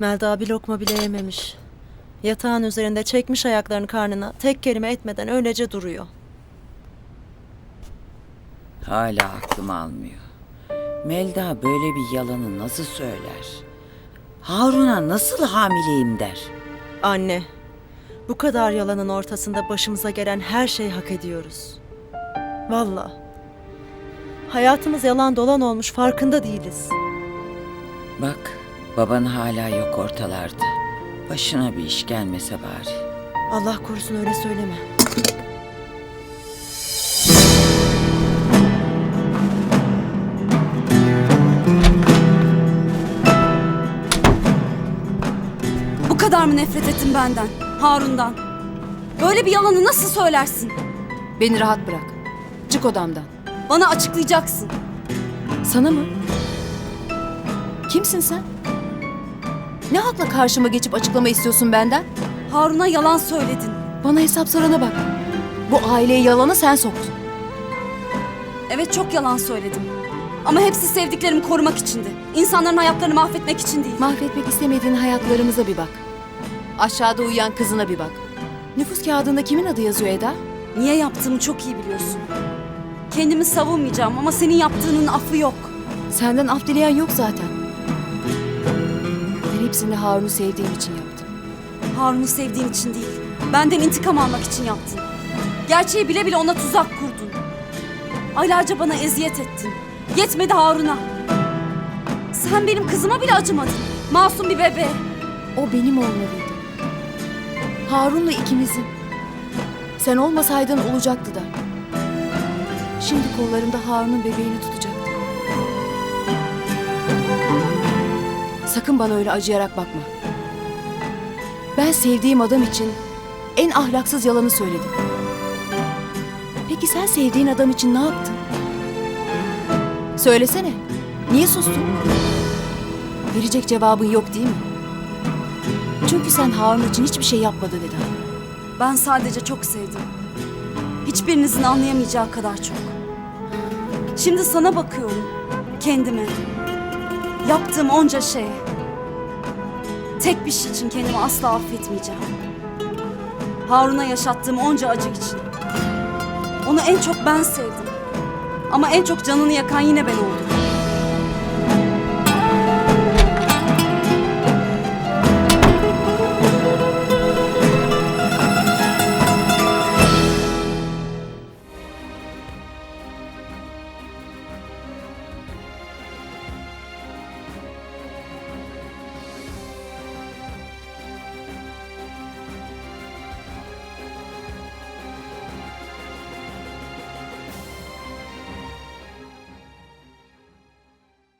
Melda bir lokma bile yememiş. Yatağın üzerinde çekmiş ayaklarını karnına tek kelime etmeden öylece duruyor. Hala aklım almıyor. Melda böyle bir yalanı nasıl söyler? Harun'a nasıl hamileyim der? Anne, bu kadar yalanın ortasında başımıza gelen her şeyi hak ediyoruz. Valla. Hayatımız yalan dolan olmuş farkında değiliz. Bak baban hala yok ortalarda. Başına bir iş gelmese bari. Allah korusun öyle söyleme. Bu kadar mı nefret ettin benden, Harun'dan? Böyle bir yalanı nasıl söylersin? Beni rahat bırak. Çık odamdan. Bana açıklayacaksın. Sana mı? Kimsin sen? Ne hakla karşıma geçip açıklama istiyorsun benden? Harun'a yalan söyledin. Bana hesap sorana bak. Bu aileye yalanı sen soktun. Evet çok yalan söyledim. Ama hepsi sevdiklerimi korumak içindi. İnsanların hayatlarını mahvetmek için değil. Mahvetmek istemediğin hayatlarımıza bir bak. Aşağıda uyuyan kızına bir bak. Nüfus kağıdında kimin adı yazıyor Eda? Niye yaptığımı çok iyi biliyorsun. Kendimi savunmayacağım ama senin yaptığının affı yok. Senden af dileyen yok zaten. Hepsini Harun'u sevdiğim için yaptım. Harun'u sevdiğin için değil. Benden intikam almak için yaptın. Gerçeği bile bile ona tuzak kurdun. Aylarca bana eziyet ettin. Yetmedi Harun'a. Sen benim kızıma bile acımadın. Masum bir bebeğe. O benim olmalıydı. Harun'la ikimizin. Sen olmasaydın olacaktı da. Şimdi kollarında Harun'un bebeğini tutacaktı. Sakın bana öyle acıyarak bakma. Ben sevdiğim adam için en ahlaksız yalanı söyledim. Peki sen sevdiğin adam için ne yaptın? Söylesene. Niye sustun? Verecek cevabın yok değil mi? Çünkü sen Harun için hiçbir şey yapmadın Eda. Ben sadece çok sevdim. Hiçbirinizin anlayamayacağı kadar çok. Şimdi sana bakıyorum. Kendime. Yaptığım onca şeye. Tek bir şey için kendimi asla affetmeyeceğim. Harun'a yaşattığım onca acı için. Onu en çok ben sevdim. Ama en çok canını yakan yine ben oldum.